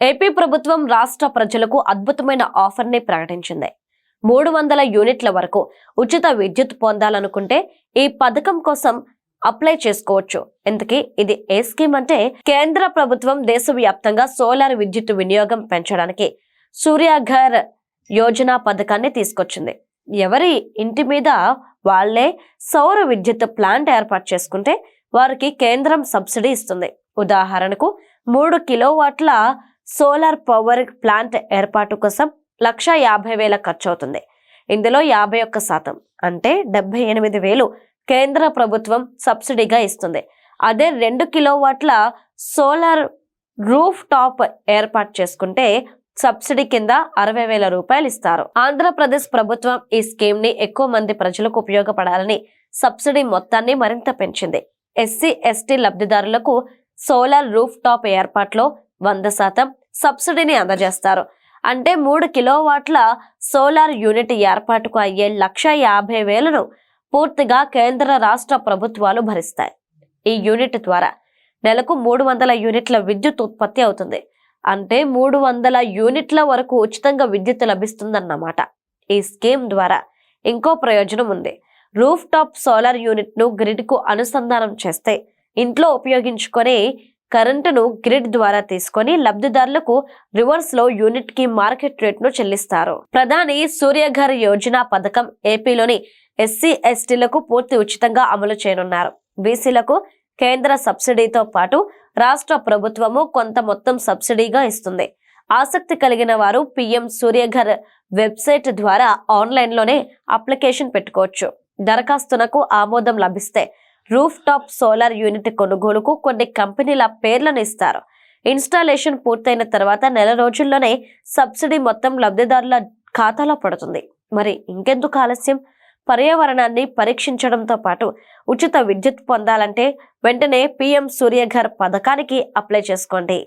AP ప్రభుత్వం రాష్ట్ర ప్రజలకు అద్భుతమైన ఆఫర్ని ప్రకటించింది. మూడు వందల యూనిట్ల వరకు ఉచిత విద్యుత్ పొందాలనుకుంటే ఈ పథకం కోసం అప్లై చేసుకోవచ్చు. ఇంతకీ ఇది ఏ స్కీమ్ అంటే కేంద్ర ప్రభుత్వం దేశవ్యాప్తంగా సోలార్ విద్యుత్ వినియోగం పెంచడానికి సూర్యాఘర్ యోజన పథకాన్ని తీసుకొచ్చింది. ఎవరి ఇంటి మీద వాళ్ళే సౌర విద్యుత్ ప్లాంట్ ఏర్పాటు చేసుకుంటే వారికి కేంద్రం సబ్సిడీ ఇస్తుంది. ఉదాహరణకు మూడు కిలోవాట్ల సోలార్ పవర్ ప్లాంట్ ఏర్పాటు కోసం లక్ష యాభై వేల ఖర్చు అవుతుంది ఇందులో యాభై ఒక్క శాతం అంటే డెబ్బై ఎనిమిది వేలు కేంద్ర ప్రభుత్వం సబ్సిడీగా ఇస్తుంది. అదే రెండు కిలోవాట్ల సోలార్ రూఫ్ టాప్ ఏర్పాటు చేసుకుంటే సబ్సిడీ కింద అరవై వేల రూపాయలు ఇస్తారు. ఆంధ్రప్రదేశ్ ప్రభుత్వం ఈ స్కీమ్ని ఎక్కువ మంది ప్రజలకు ఉపయోగపడాలని సబ్సిడీ మొత్తాన్ని మరింత పెంచింది. ఎస్సీ ఎస్టీ లబ్ధిదారులకు సోలార్ రూఫ్ టాప్ ఏర్పాట్లో వంద శాతం సబ్సిడీని అందజేస్తారు. అంటే మూడు కిలోవాట్ల సోలార్ యూనిట్ ఏర్పాటుకు అయ్యే లక్ష యాభై వేలను పూర్తిగా కేంద్ర రాష్ట్ర ప్రభుత్వాలు భరిస్తాయి. ఈ యూనిట్ ద్వారా నెలకు మూడు వందల యూనిట్ల విద్యుత్ ఉత్పత్తి అవుతుంది. అంటే మూడు వందల యూనిట్ల వరకు ఉచితంగా విద్యుత్ లభిస్తుందన్నమాట. ఈ స్కీమ్ ద్వారా ఇంకో ప్రయోజనం ఉంది. రూఫ్ టాప్ సోలార్ యూనిట్ను గ్రిడ్కు అనుసంధానం చేస్తే ఇంట్లో ఉపయోగించుకొని కరెంటును గ్రిడ్ ద్వారా తీసుకొని లబ్ధిదారులకు రివర్స్లో యూనిట్కి మార్కెట్ రేట్ను చెల్లిస్తారు. ప్రధాని సూర్యఘర్ యోజన పథకం ఏపీలోని ఎస్సీ ఎస్టీలకు పూర్తి ఉచితంగా అమలు చేయనున్నారు. బీసీలకు కేంద్ర సబ్సిడీతో పాటు రాష్ట్ర ప్రభుత్వము కొంత మొత్తం సబ్సిడీగా ఇస్తుంది. ఆసక్తి కలిగిన వారు పిఎం సూర్యఘర్ వెబ్సైట్ ద్వారా ఆన్లైన్లోనే అప్లికేషన్ పెట్టుకోవచ్చు. దరఖాస్తునకు ఆమోదం లభిస్తే రూఫ్ టాప్ సోలార్ యూనిట్ కొనుగోలుకు కొన్ని కంపెనీల పేర్లను ఇస్తారు. ఇన్స్టాలేషన్ పూర్తయిన తర్వాత నెల రోజుల్లోనే సబ్సిడీ మొత్తం లబ్ధిదారుల ఖాతాలో పడుతుంది. మరి ఇంకెందుకు ఆలస్యం? పర్యావరణాన్ని పరీక్షించడంతో పాటు ఉచిత విద్యుత్ పొందాలంటే వెంటనే పిఎం సూర్యఘర్ పథకానికి అప్లై చేసుకోండి.